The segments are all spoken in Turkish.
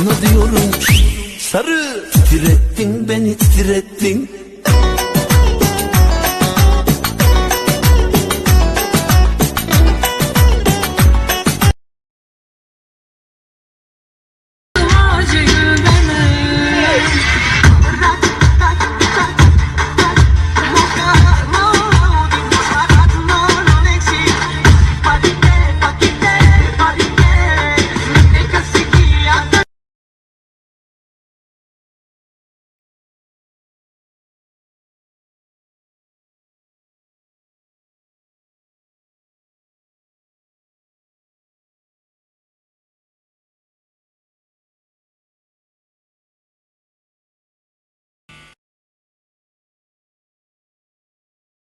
sana diyorum? Sarı titrettin beni titrettin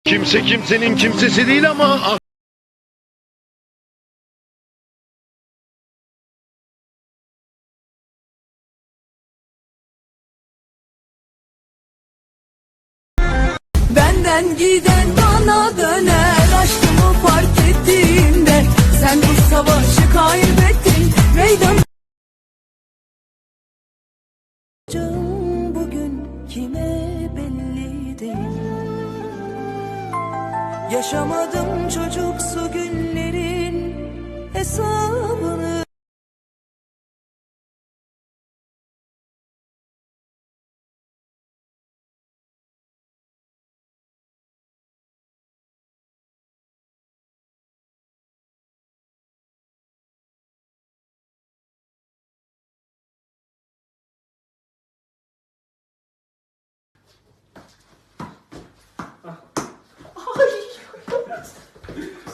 Kimse kimsenin kimsesi değil ama Benden giden bana döner Yaşamadım çocuksu günlerin hesabını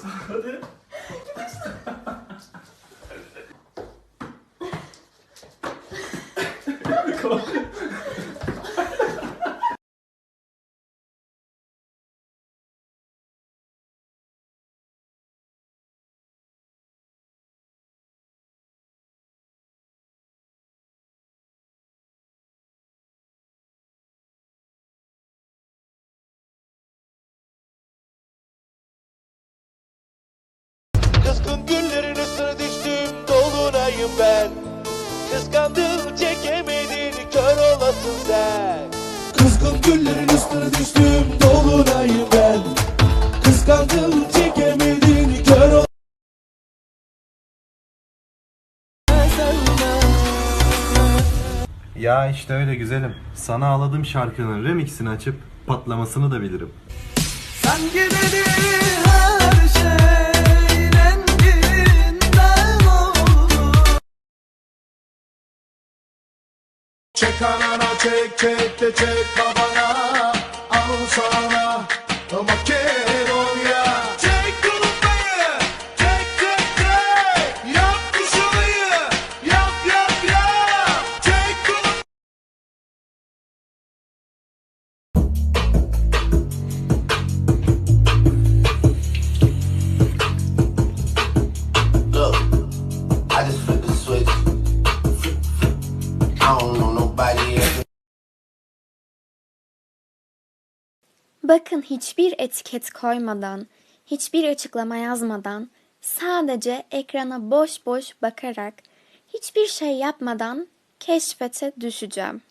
아, 있었거든? Kızgın güllerin üstüne düştüm dolunayım ben Kıskandım çekemedin kör olasın sen Kızgın güllerin üstüne düştüm dolunayım ben Kıskandım çekemedin kör olasın Ya işte öyle güzelim. Sana ağladım şarkının remixini açıp patlamasını da bilirim. Sanki beni Çek anana çek çek de çek Bakın hiçbir etiket koymadan, hiçbir açıklama yazmadan, sadece ekrana boş boş bakarak, hiçbir şey yapmadan keşfete düşeceğim.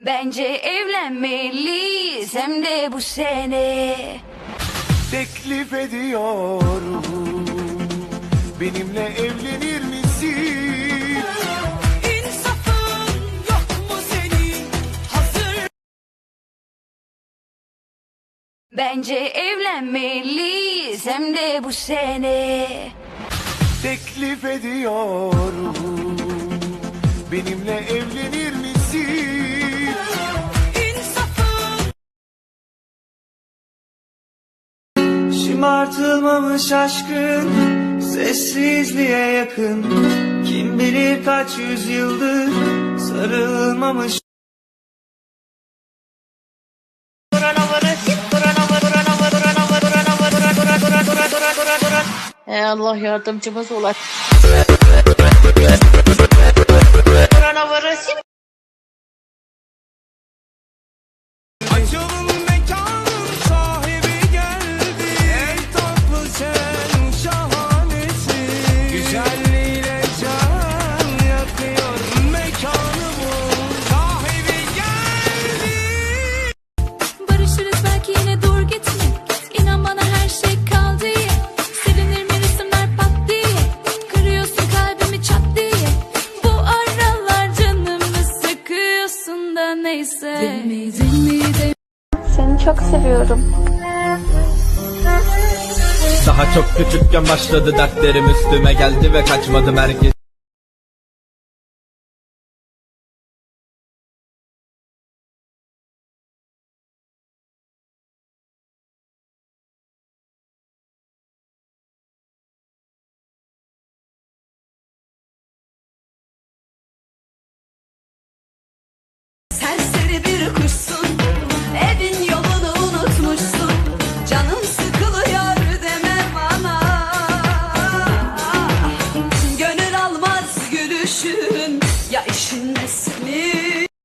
Bence evlenmeliyiz hem de bu sene. Teklif ediyorum Benimle Bence evlenmeliyiz hem de bu sene. Teklif ediyorum Benimle evlenir misin? İnsafın Şımartılmamış aşkın sessizliğe yakın Kim bilir kaç yüzyıldır sarılmamış Ey Allah yardımcımız ola. Açalım neyse. Seni çok seviyorum. Daha çok küçükken başladı dertlerim üstüme geldi ve kaçmadım herkes. Nasıl